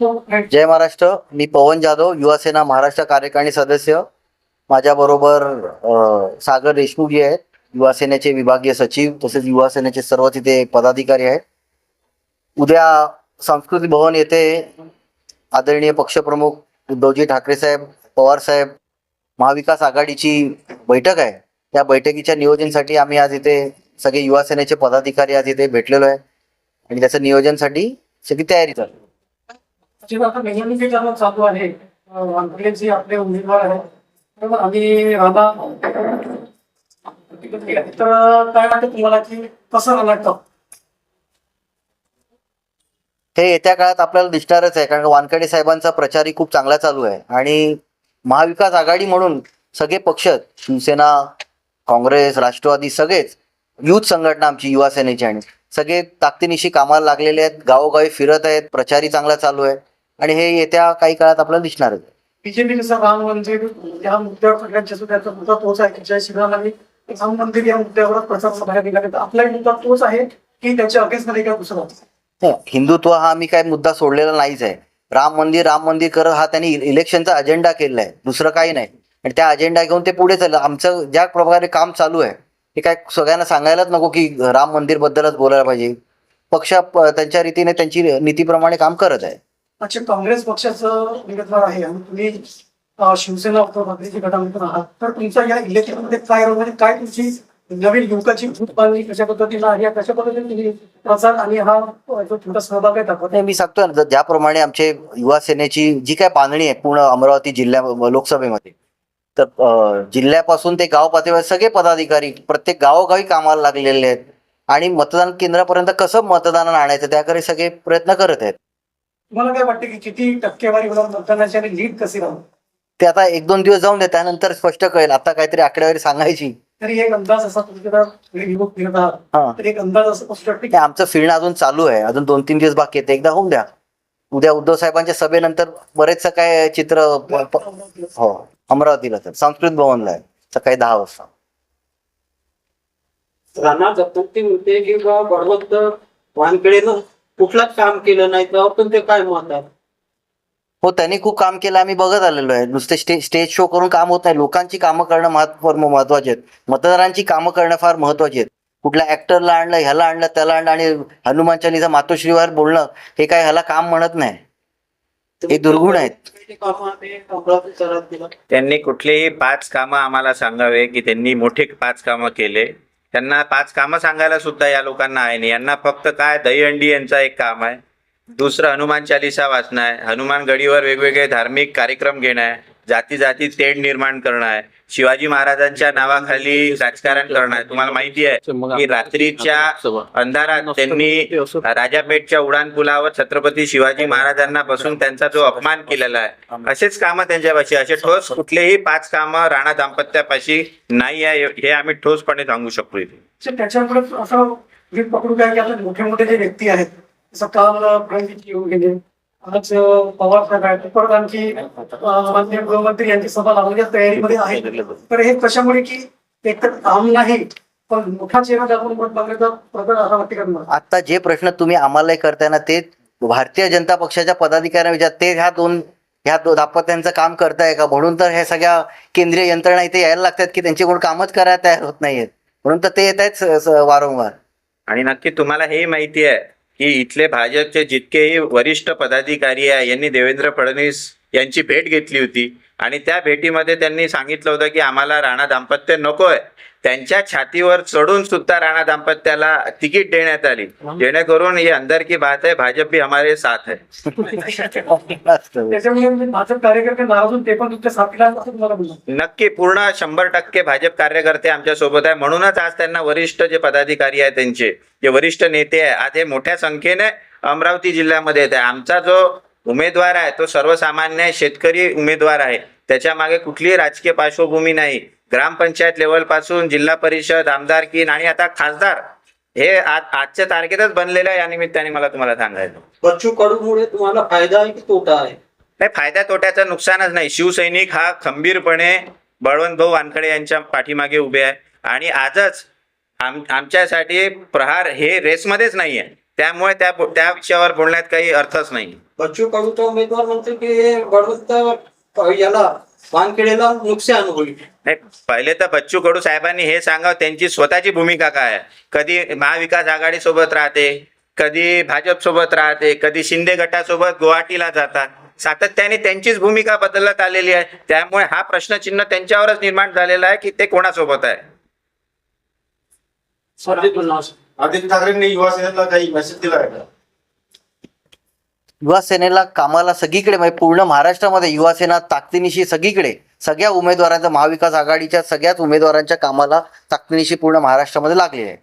जय महाराष्ट्र. मी पवन जाधव युवासेना महाराष्ट्र कार्यकारिणी सदस्य. माझ्या बरोबर सागर देशमुख जी आहेत. युवासेनेचे विभागीय सचिव तसेच युवासेनेचे सर्व तिथे पदाधिकारी आहेत. उद्या सांस्कृतिक भवन येथे आदरणीय पक्षप्रमुख उद्धवजी ठाकरे साहेब पवार साहेब महाविकास आघाडीची बैठक आहे. त्या बैठकीच्या नियोजनसाठी आम्ही आज इथे सगळे युवासेनेचे पदाधिकारी आज इथे भेटलेलो आहे. आणि त्याच्या नियोजनसाठी सगळी तयारी चालू जे आता चालू आहे अं, आपले उमेदवार आहेत तर आम्ही राधा तर काय वाटतं तुम्हाला की कसं लागतं हे येत्या काळात आपल्याला दिसणारच आहे कारण वानखडे साहेबांचा प्रचारही खूप चांगला चालू आहे. आणि महाविकास आघाडी म्हणून सगळे पक्ष शिवसेना काँग्रेस राष्ट्रवादी सगळेच युथ संघटना आमची युवा सेनेची आणि सगळे ताकदीनिशी कामाला लागलेले आहेत गावोगावी फिरत आहेत प्रचारही चांगला चालू आहे. आणि हे येत्या काही काळात आपल्याला दिसणारच आहे. बीजेपी कसं राम मंदिर या मुद्द्यावर सगळ्यांच्या सुद्धा मुद्दा तोच आहे. जय श्रीराम आणि राम मंदिर या मुद्द्यावर प्रचार सभा आपला मुद्दा तोच आहे की त्याच्या अगेन्स्टमध्ये काय दुसरा नाही, हिंदुत्व हा आम्ही काय मुद्दा सोडलेला नाहीच आहे. राम मंदिर राम मंदिर करत हा त्यांनी इलेक्शनचा अजेंडा केलेला आहे. दुसरं काही नाही. आणि त्या अजेंडा घेऊन ते पुढे चाललं. आमचं ज्या प्रकारे काम चालू आहे हे काय सगळ्यांना सांगायलाच नको की राम मंदिर बद्दलच बोलायला पाहिजे. पक्ष त्यांच्या रीतीने त्यांची नीतीप्रमाणे काम करत आहे. अच्छा काँग्रेस पक्षाचं उमेदवार आहे आणि तुम्ही शिवसेना उद्धव ठाकरेची गटामधून आहात. तर तुमचा या इलेक्शनमध्ये काय रोल म्हणजे काय तुमची नवीन युवकाची भूत बांधणी कशा पद्धतीनं आहे? कशा पद्धतीने तुम्ही प्रचार आणि हा जो तुमचा सहभाग आहे दाखवत? नाही मी सांगतो ना ज्याप्रमाणे आमचे युवा सेनेची जी काय बांधणी आहे पूर्ण अमरावती जिल्ह्या लोकसभेमध्ये तर जिल्ह्यापासून ते गाव पातळीवर सगळे पदाधिकारी प्रत्येक गावोगावी कामाला लागलेले आहेत. आणि मतदान केंद्रापर्यंत कसं मतदान आणायचं त्याकडे सगळे प्रयत्न करत आहेत. तुम्हाला काय वाटतं की किती टक्केवारी होणार मतदानाची आणि लीड कशी राहणार ते आता एक दोन दिवस जाऊन दे त्यानंतर स्पष्ट कळेल. आता काहीतरी आकडेवारी सांगायची. तरी एक अंदाज असा तुमच्याकडे युवक फिरत आहात. हा. तर एक अंदाज असं असू शकतो ते आमचं फिरणं अजून चालू आहे. अजून दोन तीन दिवस बाकी आहेत. ते एकदा होऊन द्या. उद्या उद्धव साहेबांच्या सभेनंतर बरेचसं काय चित्र प- प- की हो अमरावतीला तर. संस्कृत भवनला आहे. सकाळी दहा वाजता. राणा दत्तोक्ती म्हणते की बा बळवंत वानखेडेनं कुठलाच काम केलं नाही त्यावर तुमचे काय मत आहे हो त्यांनी खूप काम केलं आम्ही बघत आलेलो आहे. नुसते स्टे स्टेज शो करून काम होत नाही. लोकांची कामं करणं महत्त्व महत्त्वाचे आहेत. मतदारांची कामं करणं फार महत्वाची आहेत. कुठल्या ऍक्टरला आणलं ह्याला आणलं त्याला आणलं आणि हनुमान चालीसा मातोश्रीवर बोलणं हे काय ह्याला काम म्हणत नाही. हे दुर्गुण आहेत. त्यांनी कुठलेही पाच कामं आम्हाला सांगावे की त्यांनी मोठे पाच कामं केले. त्यांना पाच कामं सांगायला सुद्धा या लोकांना आहे नाही. यांना फक्त काय दहीहंडी यांचा एक काम आहे. दुसरं हनुमान चालिसा वाचणं आहे. हनुमान गडीवर वेगवेगळे धार्मिक कार्यक्रम घेणं आहे. जाती जाती तेढ निर्माण करणं आहे. शिवाजी महाराजांच्या नावाखाली राजकारण करणं आहे. तुम्हाला माहिती आहे की रात्रीच्या अंधारात त्यांनी राजापेठच्या उडान पुलावर छत्रपती शिवाजी महाराजांना बसून त्यांचा जो अपमान केलेला आहे. असेच कामं त्यांच्यापाशी असे ठोस कुठलेही पाच कामं राणा दाम्पत्यापाशी नाही आहे. हे आम्ही ठोसपणे सांगू शकतो इथे. तर त्याच्यामुळे असं पकडू काय की आता मोठे मोठे जे व्यक्ती आहेत जसं आज पवार साहेब आहेत. परत आणखी माननीय गृहमंत्री यांची सभा लावण्याच्या तयारीमध्ये आहे तर हे कशामुळे की एक तर काम नाही पण मोठा चेहरा दाखवून मत मागण्याचा प्रकार असा वाटते का तुम्हाला? आता जे प्रश्न तुम्ही आम्हालाही करताय ना ते भारतीय जनता पक्षाच्या पदाधिकाऱ्यांना विचार ते ह्या दोन ह्या दो दाम्पत्यांचं काम करताय का? म्हणून तर ह्या सगळ्या केंद्रीय यंत्रणा इथे यायला लागतात की त्यांचे कोण कामच करायला तयार होत नाहीयेत. म्हणून तर ते येत आहेत वारंवार. आणि नक्की तुम्हाला हे माहिती आहे की इथले भाजपचे जितकेही वरिष्ठ पदाधिकारी आहे यांनी देवेंद्र फडणवीस यांची भेट घेतली होती. आणि त्या भेटीमध्ये त्यांनी सांगितलं होतं की आम्हाला राणा दाम्पत्य नकोय. त्यांच्या छातीवर चढून सुद्धा राणा दाम्पत्याला तिकीट देण्यात आली. जेणेकरून ही अंदर की बात आहे भाजप भी हमारे साथ है. म्हणलं नक्की पूर्ण शंभर टक्के भाजप कार्यकर्ते आमच्यासोबत आहे. म्हणूनच आज त्यांना वरिष्ठ जे पदाधिकारी आहेत त्यांचे जे वरिष्ठ नेते आहे आज हे मोठ्या संख्येने अमरावती जिल्ह्यामध्ये येत आहे. आमचा जो उमेदवार आहे तो सर्वसामान्य शेतकरी उमेदवार आहे. त्याच्यामागे कुठलीही राजकीय पार्श्वभूमी नाही. ग्रामपंचायत लेवलपासून जिल्हा परिषद आमदारकी आणि आता खासदार. हे आज आजच्या तारखेतच बनलेलं आहे या निमित्ताने मला तुम्हाला सांगायचं. बच्चू कडूमुळे तुम्हाला फायदा आहे की तोटा आहे? नाही फायदा तोट्याचं नुकसानच नाही. शिवसैनिक हा खंबीरपणे बळवंत भाऊ वानखडे यांच्या पाठीमागे उभे आहे. आणि आजच आम आमच्यासाठी प्रहार हे रेसमध्येच नाही आहे त्यामुळे त्या त्या विषयावर बोलण्यात काही अर्थच नाही. बच्चू कडूचा उमेदवार म्हणते की बडवत्त याला वानखेडेला नुकसान होईल. नाही पहिले तर बच्चू कडू साहेबांनी हे सांगावं त्यांची स्वतःची भूमिका काय आहे? कधी महाविकास आघाडी सोबत राहते कधी भाजप सोबत राहते कधी शिंदे गटासोबत गुवाहाटीला जातात. सातत्याने त्यांचीच भूमिका बदलत आलेली आहे. त्यामुळे हा प्रश्नचिन्ह त्यांच्यावरच निर्माण झालेला आहे की ते कोणासोबत आहे? आदित्य ठाकरेंनी युवा सेनेला काही मेसेज दिला आहे का? युवा सेनेला कामाला सगळीकडे म्हणजे पूर्ण महाराष्ट्रामध्ये युवा सेना ताकदीनिशी सगळीकडे सगळ्या उमेदवारांच्या महाविकास आघाडीच्या सगळ्याच उमेदवारांच्या कामाला ताकदीनिशी पूर्ण महाराष्ट्रामध्ये लागले आहे.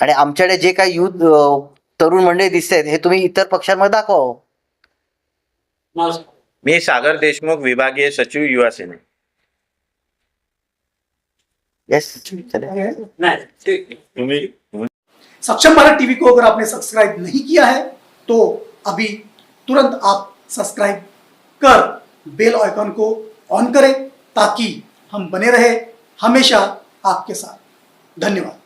आणि आमच्याकडे जे काही युथ तरुण मंडळी दिसत आहेत हे तुम्ही इतर पक्षांमध्ये दाखवा मी सागर देशमुख विभागीय सचिव युवा सेना सक्षम भारत टीवी को अगर आपने सब्सक्राइब नहीं किया है तो अभी तुरंत आप सब्सक्राइब कर बेल आइकन को ऑन करें, ताकि हम बने रहे हमेशा आपके साथ। धन्यवाद।